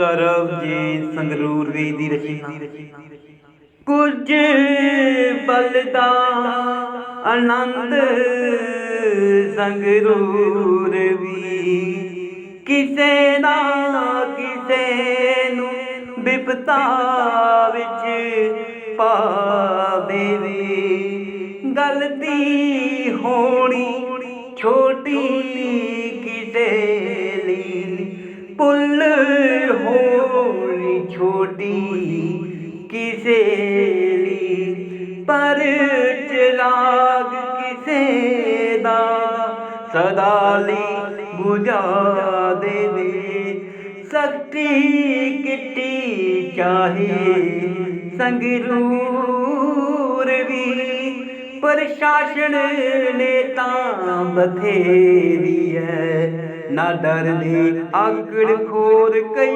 ਸਰਬਜੀਤ ਸੰਗਰੂਰ ਵੀ ਦੀ ਰਚਨਾ। ਕੁਝ ਪਲ ਆਨੰਦ ਸੰਗਰੂਰ ਵੀ। ਕਿਸੇ ਨਾ ਕਿਸੇ ਨੂੰ ਵਿਪਤਾ ਵਿੱਚ ਪਾਵੇ ਵੀ ਗਲਤੀ ਹੋਣੀ ਛੋਟੀ ਕਿਸੇ ਲਈ ਪੁੱਲ ਹੋਣੀ ਕਿਸੇ ਲਈ ਪਰ ਚਲਾਗ ਕਿਸੇ ਦਾ। ਸਦਾ ਲਈ ਬੁਝਾ ਦੇਵੇ, ਸਕਤੀ ਕਿੱਟੀ ਚਾਹੇ ਸੰਗਰੂਰ ਵੀ। ਪ੍ਰਸ਼ਾਸਨ ਨੇ ਤਾਂ ਬਥੇਰੀ ਹੈ ਨਾ ਡਰਦੇ ਆਕੜ ਖੋਰ ਕਈ